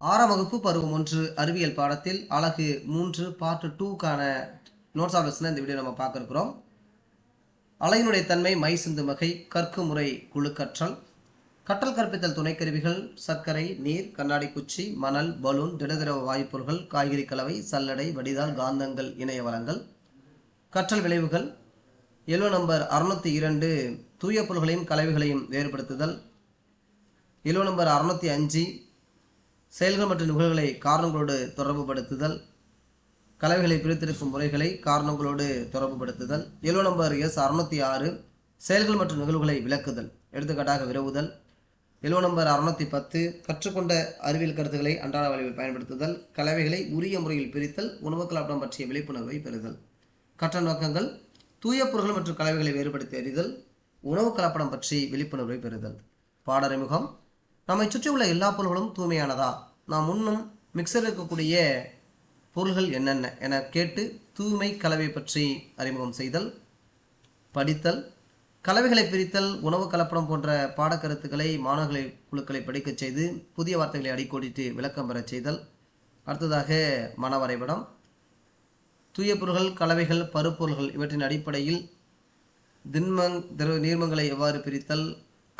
ஆறாம் வகுப்பு பருவம் ஒன்று அறிவியல் பாடத்தில் அழகு மூன்று பார்ட் டூக்கான நோட்ஸ் ஆஃப் லெசனை இந்த வீடியோ நம்ம பார்க்க இருக்கிறோம் அலையினுடைய தன்மை மை சிந்து வகை கற்கு முறை குழு கற்றல். கற்றல் கற்பித்தல் துணைக்கருவிகள் சர்க்கரை நீர் கண்ணாடி குச்சி மணல் பலூன் திடதிரவ வாயுப்பொருள்கள் காய்கறி கலவை சல்லடை வடிதால் காந்தங்கள் இணைய வளங்கள். கற்றல் விளைவுகள். எல்லோ நம்பர் அறுநூத்தி இரண்டு தூய பொருள்களையும் கலவைகளையும் வேறுபடுத்துதல். எல்லோ நம்பர் அறுநூத்தி அஞ்சு செயல்கள் மற்றும் நிகழ்வுகளை காரணங்களோடு தொடர்புபடுத்துதல் கலவைகளை பிரித்தெடுக்கும் முறைகளை காரணங்களோடு தொடர்புபடுத்துதல். எல்லோ நம்பர் எஸ் அறுநூத்தி ஆறு செயல்கள் மற்றும் நிகழ்வுகளை விளக்குதல் எடுத்துக்காட்டாக விரவுதல். எல்லோ நம்பர் அறுநூத்தி பத்து கற்றுக்கொண்ட அறிவியல் கருத்துக்களை அன்றாட வழியில் பயன்படுத்துதல் கலவைகளை உரிய முறையில் பிரித்தல் உணவு கலாப்படம் பற்றிய விழிப்புணர்வை பெறுதல். கற்ற நோக்கங்கள் தூய பொருள்கள் மற்றும் கலவைகளை வேறுபடுத்தி அறிதல் உணவு கலப்படம் பற்றி விழிப்புணர்வை பெறுதல். பாடறிமுகம் நம்மை சுற்றியுள்ள எல்லா பொருள்களும் தூய்மையானதா? நாம் முன்னும் மிக்சர் இருக்கக்கூடிய பொருள்கள் என்னென்ன? என கேட்டு தூய்மை கலவை பற்றி அறிமுகம் செய்தல் படித்தல் கலவைகளை பிரித்தல் உணவு கலப்படம் போன்ற பாடக்கருத்துக்களை மாணவர்களை குழுக்களை படிக்கச் செய்து புதிய வார்த்தைகளை அடிக்கோடிட்டு விளக்கம் பெறச் செய்தல். அடுத்ததாக மன வரைபடம். தூய பொருள்கள் கலவைகள் பருப்பொருள்கள் இவற்றின் அடிப்படையில் திண்மங் திரவ நீர்மங்களை எவ்வாறு பிரித்தல்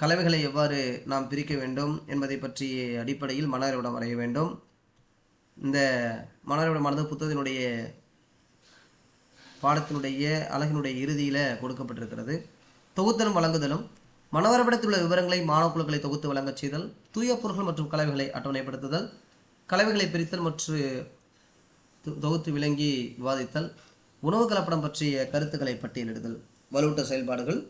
கலவைகளை எவ்வாறு நாம் பிரிக்க வேண்டும் என்பதை பற்றிய அடிப்படையில் மன வரைபடம் வரைய வேண்டும். இந்த மன வரைபடமானது புத்தகத்தினுடைய பாடத்தினுடைய அழகினுடைய இறுதியில் கொடுக்கப்பட்டிருக்கிறது. தொகுத்தலும் வழங்குதலும் மனவரைபடத்தில் உள்ள விவரங்களை மாணவக்குழுக்களை தொகுத்து வழங்கச் செய்தல் தூய பொருட்கள் மற்றும் கலவைகளை அட்டவணைப்படுத்துதல் கலவைகளை பிரித்தல் மற்றும் தொ- தொகுத்து விளங்கி விவாதித்தல் உணவு கலப்படம் பற்றிய கருத்துக்களை பட்டியலிடுதல் வலுவூட்ட செயல்பாடுகள்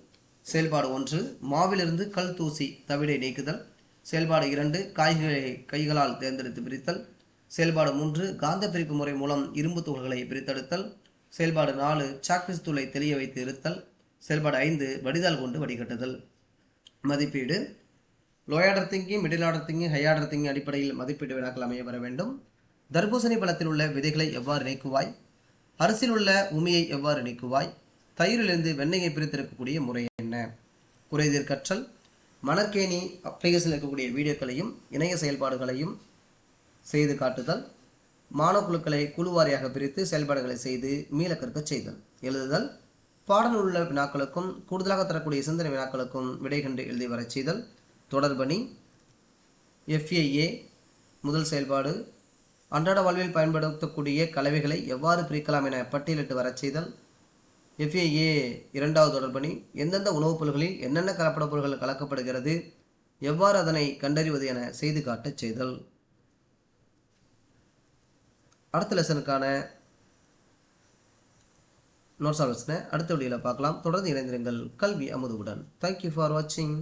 செயல்பாடு ஒன்று மாவிலிருந்து கல் தூசி தவிடை நீக்குதல். செயல்பாடு இரண்டு காய்களை கைகளால் தேர்ந்தெடுத்து பிரித்தல். செயல்பாடு மூன்று காந்த பிரிப்பு முறை மூலம் இரும்பு துகள்களை பிரித்தெடுத்தல். செயல்பாடு நாலு சாக்பீஸ் தூளை தெளிய வைத்து இருத்தல். செயல்பாடு ஐந்து வடிதால் கொண்டு வடிகட்டுதல். மதிப்பீடு. Low order thinking middle order thinking high order thinking அடிப்படையில் மதிப்பீடு வினாக்கள் அமைய வர வேண்டும். தர்பூசணி பழத்தில் உள்ள விதைகளை எவ்வாறு நீக்குவாய்? அரிசியில் உள்ள உமியை எவ்வாறு நீக்குவாய்? தயிரிலிருந்து வெண்ணெயை பிரித்தெடுக்கக்கூடிய முறை என்ன? குறைதீர் கற்றல். மணற்கேணி அப்ளிகேஷனில் இருக்கக்கூடிய வீடியோக்களையும் இணைய செயல்பாடுகளையும் செய்து காட்டுதல். மாணவக்குழுக்களை குழுவாரியாக பிரித்து செயல்பாடுகளை செய்து மீள செய்தல். எழுதுதல். பாடலில் உள்ள வினாக்களுக்கும் கூடுதலாக தரக்கூடிய சிந்தனை வினாக்களுக்கும் விடை கண்டு எழுதி வரச் செய்தல். தொடர்பணி. எஃப்ஏஏ முதல் செயல்பாடு. அன்றாட வாழ்வில் பயன்படுத்தக்கூடிய கலவைகளை எவ்வாறு பிரிக்கலாம் என பட்டியலிட்டு வரச் செய்தல். எஃப்ஏஏ இரண்டாவது தொடர்பணி எந்தெந்த உணவுப் பொருள்களில் என்னென்ன கலப்பட பொருட்கள் கலக்கப்படுகிறது? எவ்வாறு அதனை கண்டறிவது என செய்து காட்டச் செய்தல். அடுத்த லெசனுக்கான நோட்ஸ் ஆலோசனை அடுத்த வீடியோவில் பார்க்கலாம். தொடர்ந்து இணைந்திருங்கள். கல்வி அமுதுவுடன். தேங்க்யூ ஃபார் வாட்சிங்